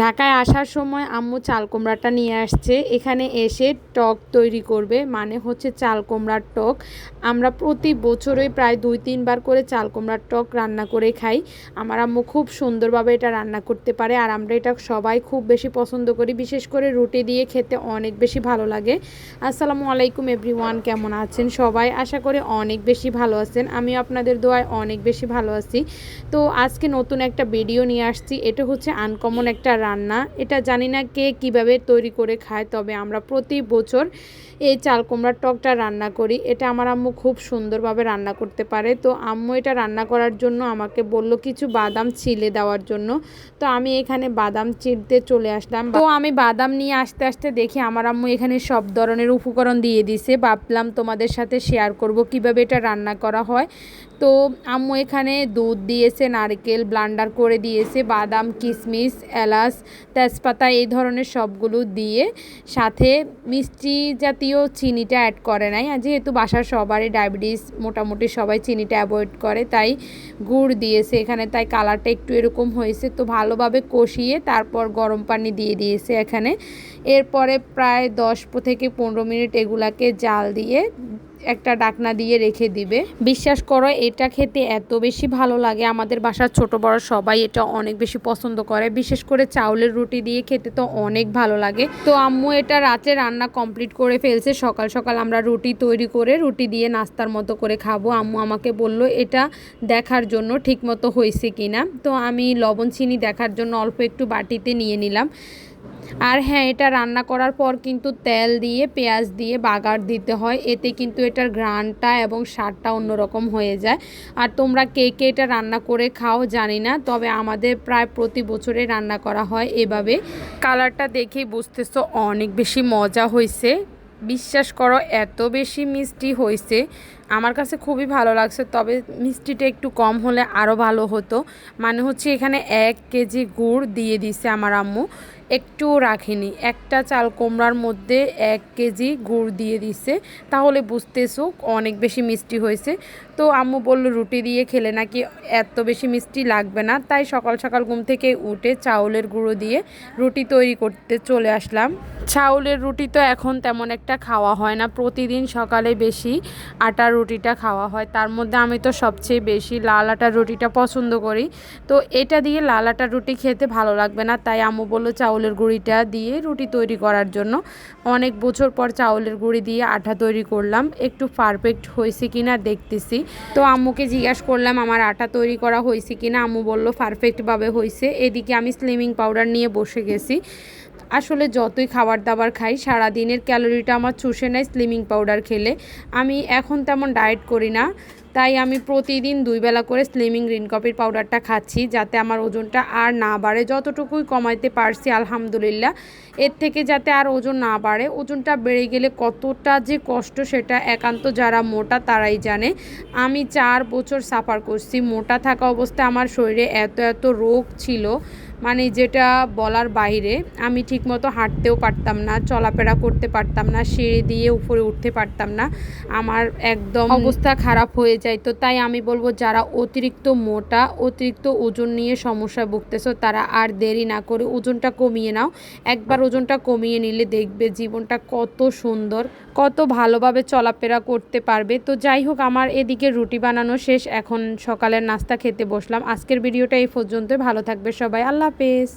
ঢাকায় আসার সময় আম্মু চাল কুমড়াটা নিয়ে আসছে। এখানে এসে টক তৈরি করবে মানে হচ্ছে চাল কুমড়ার টক। আমরা প্রতি বছরই প্রায় দুই, তিনবার করে চাল কুমড়ার টক রান্না করে খাই। আমার আম্মু খুব সুন্দরভাবে এটা রান্না করতে পারে আর আমরা এটা সবাই খুব বেশি পছন্দ করি। বিশেষ করে রুটি দিয়ে খেতে অনেক বেশি ভালো লাগে। আসসালামু আলাইকুম এভরিওয়ান, কেমন আছেন সবাই? আশা করে অনেক বেশি ভালো আছেন। আমি আপনাদের দোয়ায় অনেক বেশি ভালো আছি। তো আজকে নতুন একটা ভিডিও নিয়ে আসছি। এটা হচ্ছে আনকমন একটা রান্না। এটা জানি না কে কীভাবে তৈরি করে খায়, তবে আমরা প্রতি বছর এই চাল কুমড়ার টকটা রান্না করি। এটা আমার আম্মু খুব সুন্দরভাবে রান্না করতে পারে। তো আম্মু এটা রান্না করার জন্য আমাকে বলল কিছু বাদাম ছিলে দেওয়ার জন্য। তো আমি এখানে বাদাম চিরতে চলে আসলাম। তো আমি বাদাম নিয়ে আসতে আসতে দেখি আমার আম্মু এখানে সব ধরনের উপকরণ দিয়ে দিছে। ভাবলাম তোমাদের সাথে শেয়ার করব কীভাবে এটা রান্না করা হয়। তো আম্মু এখানে দুধ দিয়েছে, নারকেল ব্লান্ডার করে দিয়েছে, বাদাম কিশমিশ এলাচ তেজপাতা, এই ধরনের সবগুলো দিয়ে সাথে মিষ্টি জাতীয় চিনিটা অ্যাড করে নাই। আর যেহেতু বাসার সবারই ডায়াবেটিস মোটামুটি সবাই চিনিটা অ্যাভয়েড করে, তাই গুড় দিয়েছে এখানে, তাই কালারটা একটু এরকম হয়েছে। তো ভালোভাবে কষিয়ে তারপর গরম পানি দিয়ে দিয়েছে এখানে। এরপরে প্রায় দশ থেকে পনেরো মিনিট এগুলাকে জাল দিয়ে একটা ডাকনা দিয়ে রেখে দিবে। বিশ্বাস করো, এটা খেতে এত বেশি ভালো লাগে। আমাদের বাসার ছোট বড় সবাই এটা অনেক বেশি পছন্দ করে। বিশেষ করে চাউলের রুটি দিয়ে খেতে তো অনেক ভালো লাগে। তো আম্মু এটা রাতে রান্না কমপ্লিট করে ফেলছে। সকাল সকাল আমরা রুটি তৈরি করে রুটি দিয়ে নাস্তার মতো করে খাব। আম্মু আমাকে বলল, এটা দেখার জন্য ঠিক মতো হয়েছে কিনা? তো আমি লবণ, চিনি দেখার জন্য অল্প একটু বাটিতে নিয়ে নিলাম। আর হ্যাঁ এটা রান্না করার পর কিন্তু তেল দিয়ে, পেঁয়াজ দিয়ে বাগার দিতে হয়। এতে কিন্তু এটার ঘ্রাণটা এবং স্বাদটা অন্যরকম হয়ে যায়। আর তোমরা কে কে এটা রান্না করে খাও জানি না, তবে আমাদের প্রায় প্রতি বছরে রান্না করা হয় এভাবে। কালারটা দেখেই বুঝতেছো অনেক বেশি মজা হয়েছে বিশ্বাস করো, এত বেশি মিষ্টি হয়েছে আমার কাছে খুবই ভালো লাগছে, তবে মিষ্টিটা একটু কম হলে আরও ভালো হতো। মানে হচ্ছে এখানে এক কেজি গুড় দিয়ে দিছে আমার আম্মু। একটু রাখিনি। একটা চাল কোমড়ার মধ্যে এক কেজি গুড় দিয়ে দিছে। তাহলে বুঝতেছো অনেক বেশি মিষ্টি হয়েছে। তো আম্মু বলল, রুটি দিয়ে খেলে নাকি এত বেশি মিষ্টি লাগবে না? তাই সকাল সকাল ঘুম থেকে উঠে চাউলের গুঁড়ো দিয়ে রুটি তৈরি করতে চলে আসলাম। চাউলের রুটি তো এখন তেমন একটা খাওয়া হয় না। প্রতিদিন সকালে বেশি আটার রুটিটা খাওয়া হয়। তার মধ্যে আমি তো সবচেয়ে বেশি লাল আটার রুটিটা পছন্দ করি। তো এটা দিয়ে লাল আটার রুটি খেতে ভালো লাগবে না। তাই আম্মু বলল চাউলের গুঁড়িটা দিয়ে রুটি তৈরি করার জন্য। অনেক বছর পর চাউলের গুঁড়ি দিয়ে আটা তৈরি করলাম। একটু পারফেক্ট হয়েছে কিনা দেখতেছি। তো আম্মুকে জিজ্ঞাসা করলাম, আমার আটা তৈরি করা হয়েছে কিনা? আম্মু বলল পারফেক্টভাবে হয়েছে। এদিকে আমি স্লিমিং পাউডার নিয়ে বসে গেছি। আসলে যতই খাবার দাবার খাই সারা দিনের ক্যালোরিটা আমার চুষে নেয় স্লিমিং পাউডার খেলে। আমি এখন তেমন ডায়েট করি না। তাই আমি প্রতিদিন দুই বেলা করে স্লিমিং গ্রিন কপির পাউডারটা খাচ্ছি, যাতে আমার ওজনটা আর না বাড়ে। যতটুকুই কমাইতে পারছি, আলহামদুলিল্লাহ। এর থেকে যাতে আর ওজন না বাড়ে, ওজনটা বেড়ে গেলে কতটা যে কষ্ট সেটা একান্ত যারা মোটা তারাই জানে। আমি চার বছর সাফার করছি। মোটা থাকা অবস্থায় আমার শরীরে এত এত রোগ ছিল মানে যেটা বলার বাইরে, আমি ঠিকমতো হাঁটতেও পারতাম না, চলাফেরা করতে পারতাম না, সিঁড়ি দিয়ে উপরে উঠতে পারতাম না, আমার একদম অবস্থা খারাপ হয়ে যায়। তো তাই আমি বলব, যারা অতিরিক্ত মোটা, অতিরিক্ত ওজন নিয়ে সমস্যায় ভুগতেছো, তারা আর দেরি না করে ওজনটা কমিয়ে নাও। একবার ওজনটা কমিয়ে নিলে দেখবে জীবনটা কত সুন্দর, কত ভালোভাবে চলাফেরা করতে পারবে। তো যাই হোক, আমার এদিকে রুটি বানানো শেষ, এখন সকালের নাস্তা খেতে বসলাম। আজকের ভিডিওটা এই পর্যন্ত ভালো থাকবে সবাই, আল্লাহ হাফেজ।